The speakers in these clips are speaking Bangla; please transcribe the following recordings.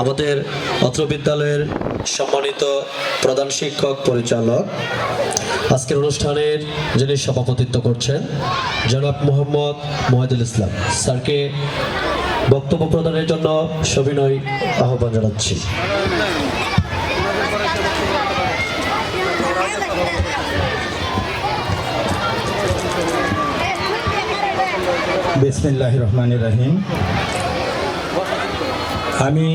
আমাদের অত্র বিদ্যালয়ের সম্মানিত প্রধান শিক্ষক, পরিচালক, আজকের অনুষ্ঠানের যিনি সভাপতিত্ব করছেন, জনাব মোহাম্মদ মহিদুল ইসলাম। স্যারকে বক্তব্য প্রদানের জন্য সবিনয় আহ্বান জানাচ্ছি। বিসমিল্লাহ রহমান রহিম। আমি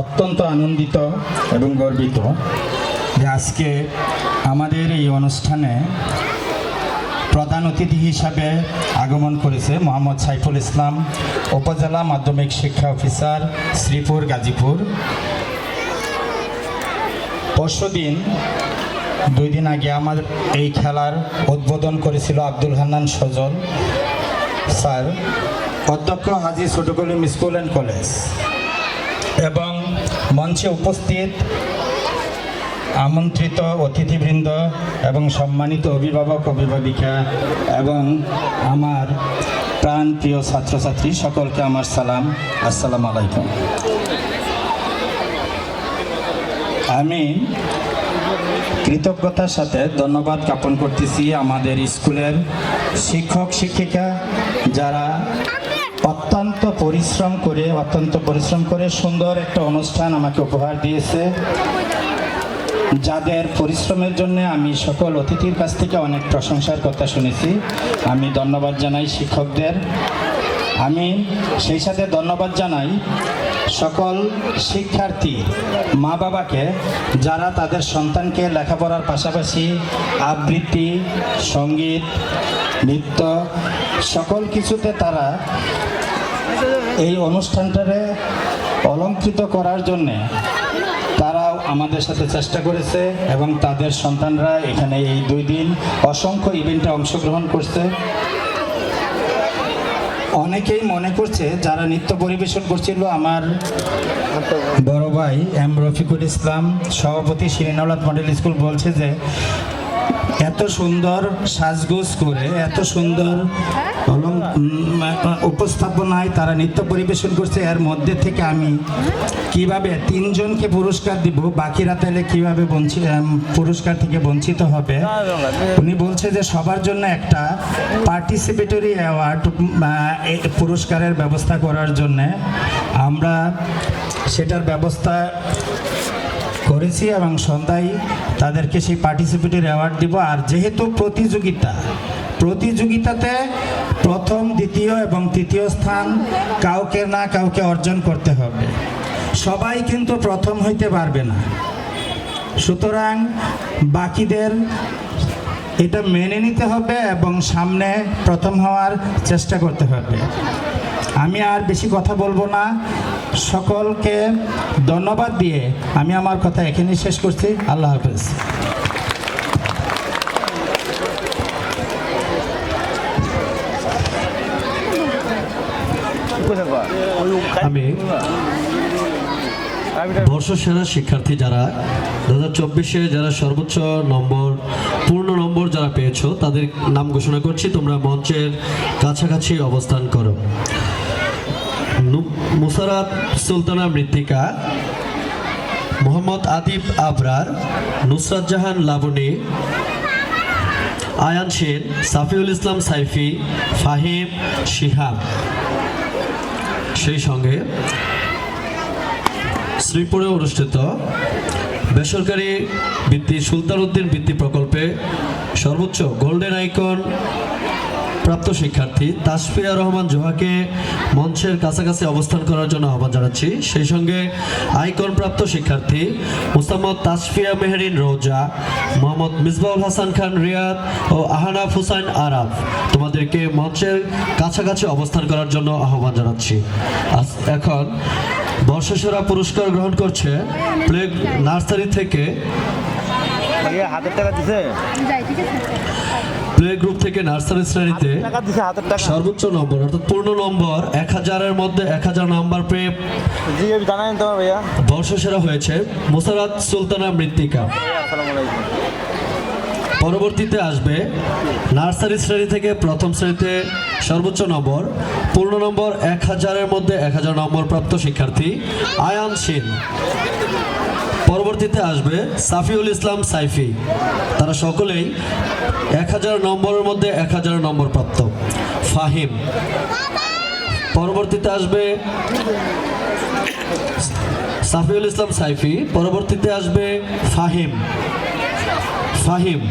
অত্যন্ত আনন্দিত এবং গর্বিত যে আজকে আমাদের এই অনুষ্ঠানে প্রধান অতিথি হিসাবে আগমন করেছে মোহাম্মদ সাইফুল ইসলাম, উপজেলা মাধ্যমিক শিক্ষা অফিসার, শ্রীপুর, গাজীপুর। পরশুদিন, দুই দিন আগে আমার এই খেলার উদ্বোধন করেছিল আব্দুল হান্নান সজল স্যার, অধ্যক্ষ Haji Chhotkalim school and college. এবং মঞ্চে উপস্থিত আমন্ত্রিত অতিথিবৃন্দ এবং সম্মানিত অভিভাবক, অভিভাবিকা এবং আমার প্রাণ প্রিয় ছাত্রছাত্রী, সকলকে আমার সালাম। আসসালাম আলাইকুম। আমি কৃতজ্ঞতার সাথে ধন্যবাদ জ্ঞাপন করতেছি আমাদের স্কুলের শিক্ষক, শিক্ষিকা যারা অত্যন্ত পরিশ্রম করে, অত্যন্ত পরিশ্রম করে সুন্দর একটা অনুষ্ঠান আমাকে উপহার দিয়েছে। যাদের পরিশ্রমের জন্য আমি সকল অতিথির কাছ থেকে অনেক প্রশংসার কথা শুনেছি। আমি ধন্যবাদ জানাই শিক্ষকদের। আমি সেই সাথে ধন্যবাদ জানাই সকল শিক্ষার্থী মা বাবাকে যারা তাদের সন্তানকে লেখাপড়ার পাশাপাশি আবৃত্তি, সংগীত, নৃত্য সকল কিছুতে তারা এই অনুষ্ঠানটারে অলঙ্কৃত করার জন্যে তারাও আমাদের সাথে চেষ্টা করেছে এবং তাদের সন্তানরা এখানে এই দুই দিন অসংখ্য ইভেন্টে অংশগ্রহণ করছে। অনেকেই মনে করছে যারা নৃত্য পরিবেশন করছিল, আমার বড় ভাই এম রফিকুল ইসলাম, সভাপতি শিরিনওলাদ মডেল স্কুল বলছে যে এত সুন্দর সাজগোজ করে, এত সুন্দর উপস্থাপনায় তারা নৃত্য পরিবেশন করছে। এর মধ্যে থেকে আমি কীভাবে তিনজনকে পুরস্কার দিব, বাকিরা তাহলে কীভাবে বঞ্চিত পুরস্কার থেকে বঞ্চিত হবে? উনি বলছে যে সবার জন্য একটা পার্টিসিপেটরি অ্যাওয়ার্ড পুরস্কারের ব্যবস্থা করার জন্যে। আমরা সেটার ব্যবস্থা করেছি এবং সন্ধ্যায় তাদেরকে সেই পার্টিসিপেটরি অ্যাওয়ার্ড দিব। আর যেহেতু প্রতিযোগিতা, প্রতিযোগিতাতে প্রথম, দ্বিতীয় এবং তৃতীয় স্থান কাউকে না কাউকে অর্জন করতে হবে। সবাই কিন্তু প্রথম হইতে পারবে না। সুতরাং বাকিদের এটা মেনে নিতে হবে এবং সামনে প্রথম হওয়ার চেষ্টা করতে হবে। আমি আর বেশি কথা বলব না। সকলকে ধন্যবাদ দিয়ে আমি আমার কথা এখানেই শেষ করছি। আল্লাহ হাফেজ। আমি বর্ষসেরা শিক্ষার্থী যারা দু হাজার চব্বিশে যারা সর্বোচ্চ নম্বর, পূর্ণ নম্বর যারা পেয়েছ, তাদের নাম ঘোষণা করছি। তোমরা মঞ্চের কাছাকাছি অবস্থান করো। মুসারাত সুলতানা মৃত্তিকা, মোহাম্মদ আদিব আবরার, নুসরাত জাহান লাবনী, আয়ান সেন, সাফিউল ইসলাম সাইফি, ফাহিম শিহাব। সেই সঙ্গে শ্রীপুরে অনুষ্ঠিত বেসরকারি বৃত্তি সুলতান উদ্দিন বৃত্তি প্রকল্পে সর্বোচ্চ গোল্ডেন আইকন প্রাপ্ত শিক্ষার্থী তাসফিয়া রহমান জোহাকে মঞ্চের কাছাকাছি অবস্থান করার জন্য আহ্বান জানাচ্ছি। সেই সঙ্গে আইকন প্রাপ্ত শিক্ষার্থী মুসাম্মদ তাসফিয়া মেহরিন রোজা, মোহাম্মদ মিসবাউল হাসান খান রিয়াদ ও আহানাফ হুসাইন আরাফ তোমাদেরকে মঞ্চের কাছাকাছি অবস্থান করার জন্য আহ্বান জানাচ্ছি। এখন বর্ষসেরা পুরস্কার গ্রহণ করছে প্লে নার্সারি থেকে। প্লে গ্রুপ থেকে নার্সারি শ্রেণীতে সর্বোচ্চ নম্বর অর্থাৎ পূর্ণ নম্বর এক হাজারের মধ্যে এক হাজার নাম্বার পেয়ে বর্ষসেরা হয়েছে মোসারাত সুলতানা মৃত্তিকা। পরবর্তীতে আসবে নার্সারি শ্রেণি থেকে প্রথম শ্রেণীতে সর্বোচ্চ নম্বর, পূর্ণ নম্বর এক হাজারের মধ্যে এক হাজার নম্বর প্রাপ্ত শিক্ষার্থী আয়ান সিন। পরবর্তীতে আসবে সাফিউল ইসলাম সাইফি। তারা সকলেই এক হাজার নম্বরের মধ্যে এক হাজার নম্বর প্রাপ্ত। ফাহিম। পরবর্তীতে আসবে সাফিউল ইসলাম সাইফি। পরবর্তীতে আসবে ফাহিম। ফাহিম।